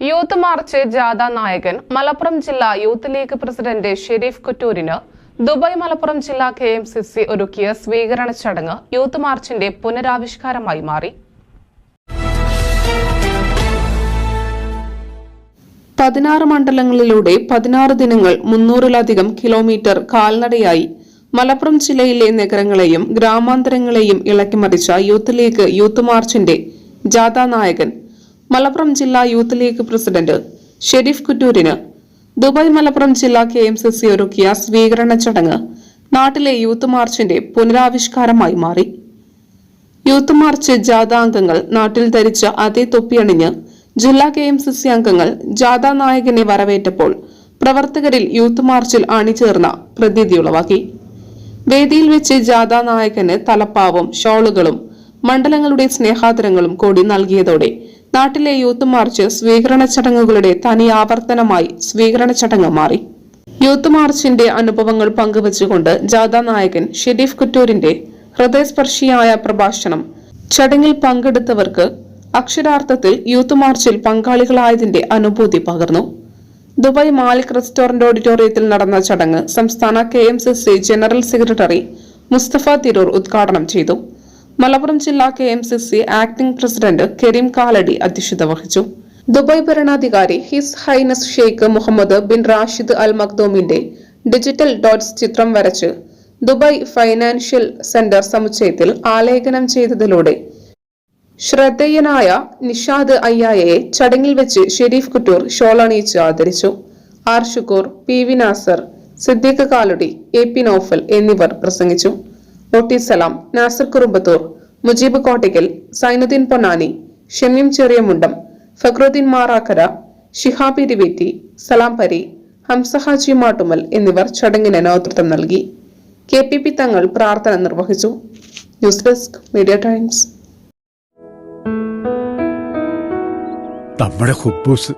Youth March ജാഥ നായകൻ മലപ്പുറം ജില്ലാ യൂത്ത് ലീഗ് പ്രസിഡന്റ് ഷെരീഫ് കുറ്റൂരിന് ദുബായ് മലപ്പുറം ജില്ലാ കെ എം സി സി ഒരുക്കിയ സ്വീകരണ ചടങ്ങ് യൂത്ത് മാർച്ചിന്റെ പുനരാവിഷ്കാരമായി മാറി. പതിനാറ് മണ്ഡലങ്ങളിലൂടെ പതിനാറ് ദിനങ്ങൾ മുന്നൂറിലധികം കിലോമീറ്റർ കാൽനടയായി മലപ്പുറം ജില്ലയിലെ നഗരങ്ങളെയും ഗ്രാമാന്തരങ്ങളെയും ഇളക്കിമറിച്ച യൂത്ത് ലീഗ് യൂത്ത് മാർച്ചിന്റെ ജാഥാ നായകൻ മലപ്പുറം ജില്ലാ യൂത്ത് ലീഗ് പ്രസിഡന്റ് ഷെരീഫ് കുറ്റൂരിന്. ദുബായ് മലപ്പുറം ജില്ലാ കെ എം സി സി ഒരുക്കിയ സ്വീകരണ ചടങ്ങ് നാട്ടിലെ യൂത്ത് മാർച്ചിന്റെ പുനരാവിഷ്കാരമായി മാറി. യൂത്ത് മാർച്ച് ജാഥാ അംഗങ്ങൾ നാട്ടിൽ ധരിച്ച അതേ തൊപ്പിയണിഞ്ഞ് ജില്ലാ കെ എം സി സി അംഗങ്ങൾ ജാഥാ നായകനെ വരവേറ്റപ്പോൾ പ്രവർത്തകരിൽ യൂത്ത് മാർച്ചിൽ അണിചേർന്ന പ്രതീതിയുളവാക്കി വേദിയിൽ വെച്ച് ജാഥാ നായകന് തലപ്പാവും ഷോളുകളും മണ്ഡലങ്ങളുടെ സ്നേഹാതരങ്ങളും കൂടി നൽകിയതോടെ നാട്ടിലെ യൂത്ത് മാർച്ച് സ്വീകരണ ചടങ്ങുകളുടെ തനി ആവർത്തനമായി സ്വീകരണ ചടങ്ങ് മാറി. യൂത്ത് മാർച്ചിന്റെ അനുഭവങ്ങൾ പങ്കുവച്ചുകൊണ്ട് ജാഥ നായകൻ ഷെരീഫ് കുറ്റൂരിന്റെ ഹൃദയസ്പർശിയായ പ്രഭാഷണം. ചടങ്ങിൽ പങ്കെടുത്തവർക്ക് അക്ഷരാർത്ഥത്തിൽ യൂത്ത് മാർച്ചിൽ പങ്കാളികളായതിന്റെ അനുഭൂതി പകർന്നു. ദുബായ് മാലിക് റെസ്റ്റോറന്റ് ഓഡിറ്റോറിയത്തിൽ നടന്ന ചടങ്ങ് സംസ്ഥാന K general secretary Mustafa Tirur ഉദ്ഘാടനം ചെയ്തു. മലപ്പുറം ജില്ലാ K M C C acting president Kareem Kalady അധ്യക്ഷത വഹിച്ചു. ദുബായ് ഭരണാധികാരി His Highness Sheikh Mohammed bin Rashid Al മഖ്ദൂമിന്റെ digital dots ചിത്രം വരച്ച് ദുബായ് ഫൈനാൻഷ്യൽ സെന്റർ സമുച്ചയത്തിൽ ആലേഖനം ചെയ്തതിലൂടെ ശ്രദ്ധേയനായ നിഷാദ് അയ്യായയെ ചടങ്ങിൽ വെച്ച് ഷെരീഫ് കുട്ടൂർ ഷോളണിയിച്ച് ആദരിച്ചു. R Shukkur P V Nasar Siddique Kaludi A P Noufal എന്നിവർ പ്രസംഗിച്ചു. ഒട്ടി സലാം നാസർ കുറുമ്പത്തൂർ മുജീബ് കോട്ടയ്ക്കൽ സൈനുദ്ദീൻ പൊന്നാനി ഷമീം ചെറിയമുണ്ടം ഫക്രുദ്ദീൻ മാറാക്കര ഷിഹാബി രിവേറ്റി സലാം പരി ഹംസഹാജി മാട്ടുമൽ എന്നിവർ ചടങ്ങിന് നേതൃത്വം നൽകി. കെ പി പി തങ്ങൾ പ്രാർത്ഥന നിർവഹിച്ചു. News desk media times. നമ്മുടെ ഹുബൂസ്.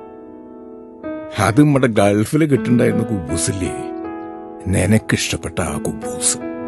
അത് നമ്മുടെ ഗൾഫിൽ കിട്ടുണ്ടായിരുന്ന കുബൂസില്ലേ? നിനക്കിഷ്ടപ്പെട്ട ആ കുബൂസ്.